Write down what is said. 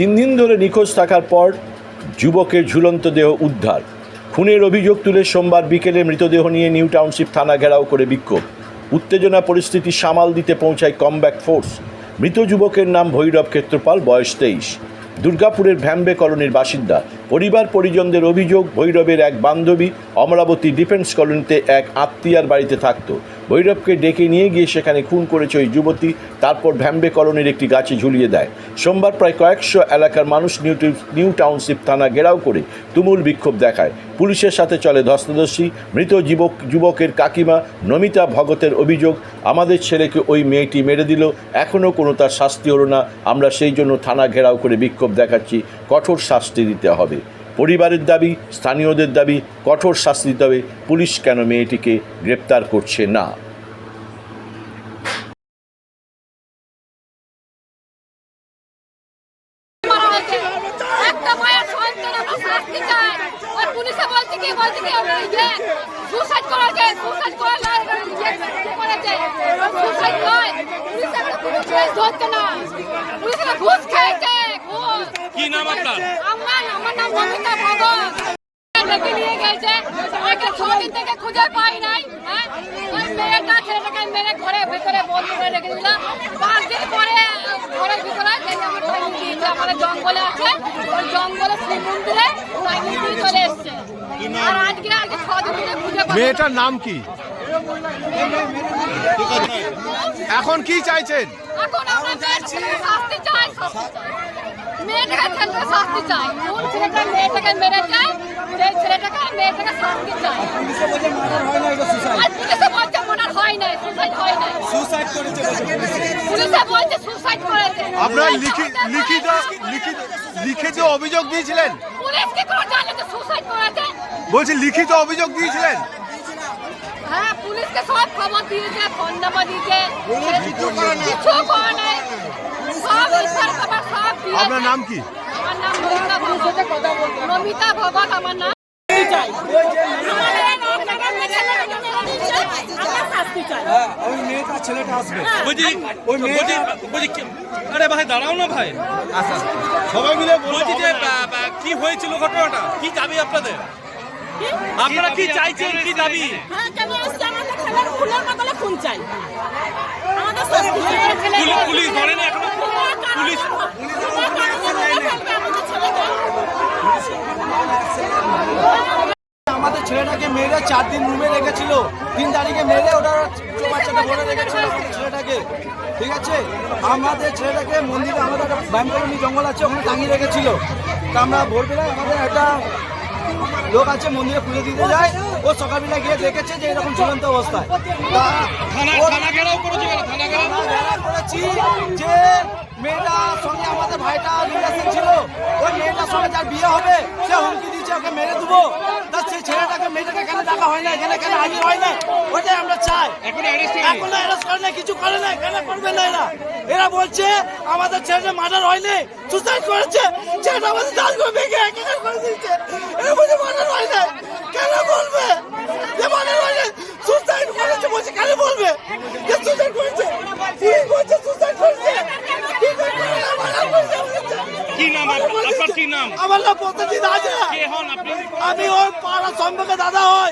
তিন দিন ধরে নিখোঁজ থাকার পর যুবকের ঝুলন্ত দেহ উদ্ধার। খুনের অভিযোগ তুলে সোমবার বিকেলে মৃতদেহ নিয়ে নিউ টাউনশিপ থানা ঘেরাও করে বিক্ষোভ। উত্তেজনা পরিস্থিতি সামাল দিতে পৌঁছায় কমব্যাক ফোর্স। মৃত যুবকের নাম ভৈরব ক্ষেত্রপাল, বয়স তেইশ। দুর্গাপুরের ভ্যাম্বে কলোনির বাসিন্দা। পরিবার পরিজনদের অভিযোগ, ভৈরবের এক বান্ধবী অমরাবতী ডিফেন্স কলোনিতে এক আত্মীয়ার বাড়িতে থাকতো। ভৈরবকে ডেকে নিয়ে গিয়ে সেখানে খুন করেছে ওই যুবতী, তারপর ভ্যাম্বে কলোনির একটি গাছে ঝুলিয়ে দেয়। সোমবার প্রায় কয়েকশো এলাকার মানুষ নিউ নিউ টাউনশিপ থানা ঘেরাও করে তুমুল বিক্ষোভ দেখায়। পুলিশের সাথে চলে ধস্তাধস্তি, মৃত যুবক, যুবকের কাকিমা নমিতা ভগতের অভিযোগ, আমাদের ছেলেকে ওই মেয়েটি মেরে দিল এখনও কোনো তার শাস্তি হলো না, আমরা সেই জন্য থানা ঘেরাও করে বিক্ষোভ দেখাচ্ছি, কঠোর শাস্তি দিতে হবে। পরিবারের দাবি, স্থানীয়দের দাবি, কঠোর শাস্তি দিতে হবে পুলিশ কেন মেয়েটিকে গ্রেপ্তার করছে না? ঘুষ ঘুষ। কি নাম আপনার? আমার আমার নাম নমিতা ভগত ডেকে নিয়ে গেছে। ওকে ছদিন থেকে খুঁজে পাই নাই হ্যাঁ? ওই মেয়েটা ছেলেটাকে মেরে ঘরে ভেতরে বন্দি করে রেখে দিল পাঁচ দিন পরে ঘরের ভিতরে আমার ট্রেনিং দিয়েছে আমাদের জঙ্গলে আছে। ওই জঙ্গলে শ্রী মন্দিরে ট্রেনিং দিয়ে চলে এসছে। আর আজকে আজকে ছদিন থেকে খুঁজে পাই মেয়েটার নাম কি? এখন কি চাইছেন? এখন আমরা মেয়ের ছেলেকে শাস্তি চাই শাস্তি চাই। মেয়েটাকে ছেলেটাকে শাস্তি চাই। কোন ছেলেটা মেয়েটাকে সেই ছেলেটাকে মেয়েটাকে শাস্তি চাই। আর পুলিশে বলছে মনার হয় নাই সুসাইড হয় নাই পুলিশে। বলছে সুসাইড করেছে। আপনারা লিখিত লিখিত লিখিত লিখিত অভিযোগ দিয়েছিলেন? পুলিশ কি করে জানে যে সুসাইড করেছে? বলছি লিখিত অভিযোগ দিয়েছিলেন? হ্যাঁ পুলিশকে সব খবর দিয়েছে ফোন নাম্বার দিয়েছে। কিছু করে নাই। সব খবর দিয়েছে আপনার নাম কি? নমিতা ভগত আমার নাম। ওই মেয়েটা ছেলেটা আসবে। বলছি ওই মেয়েটা- বলছি বলছি আরে ভাই দাঁড়াও না ভাই। সবাই মিলে বলছি যে বা- বা- কি হয়েছিল ঘটনাটা? কি দাবি আপনাদের? আপনারা কি চাইছেন? কি দাবি? পুলি- পুলিশ ধরেনি এখনও। পুলিশ। আমাদের ছেলেটাকে মেরে চার দিন রুমে রেখেছিল। তিন তারিখে মেরে ওটা বাচ্চাটা ভরে রেখেছিল ছেলেটাকে। ঠিক আছে? আমাদের ছেলেটাকে মন্দিরে আমাদের একটা ব্যায়ামকরণী জঙ্গল আছে ওখানে টাঙিয়ে রেখেছিল। তা আমরা ভোরবেলায় আমাদের একটা লোক আছে মন্দিরে পুজো দিতে যায়। ও সকালবেলা গিয়ে দেখেছে যে এরকম ঝুলন্ত অবস্থায়। করেছি যে মেয়েটার সঙ্গে আমাদের ভাইটা রিলেশন ছিল ওই মেয়েটার সঙ্গে যার বিয়ে হবে সে হুমকি দিচ্ছে ওকে মেরে দেবো। ছেলেটাকে মেয়েটাকে কেন ডাকা হয় না এখানে কেন হাজির হয় না ওটাই আমরা চাই। এখন অ্যারেস্ট করে না কিছু করে না কেন করবে না এরা? এরা বলছে আমাদের ছেলেটা মার্ডার হয়নি সুসাইড করেছে ছেলেটা আমাদের দাঁত করে ভেঙে একাকার করে দিচ্ছে এরা বলছে মার্ডার হয় না কেন বলবে? যে মার্ডার হয় না সুসাইড করেছে বলছে কেন বলবে? যে সুসাইড করেছে পুলিশ বলছে সুসাইড করেছে কি করবে? murder করেছে বলেছে। কি নাম আপনার নাম। আমার নাম হন আপনি? আমি ওই পাড়া সম্পর্কে দাদা হয়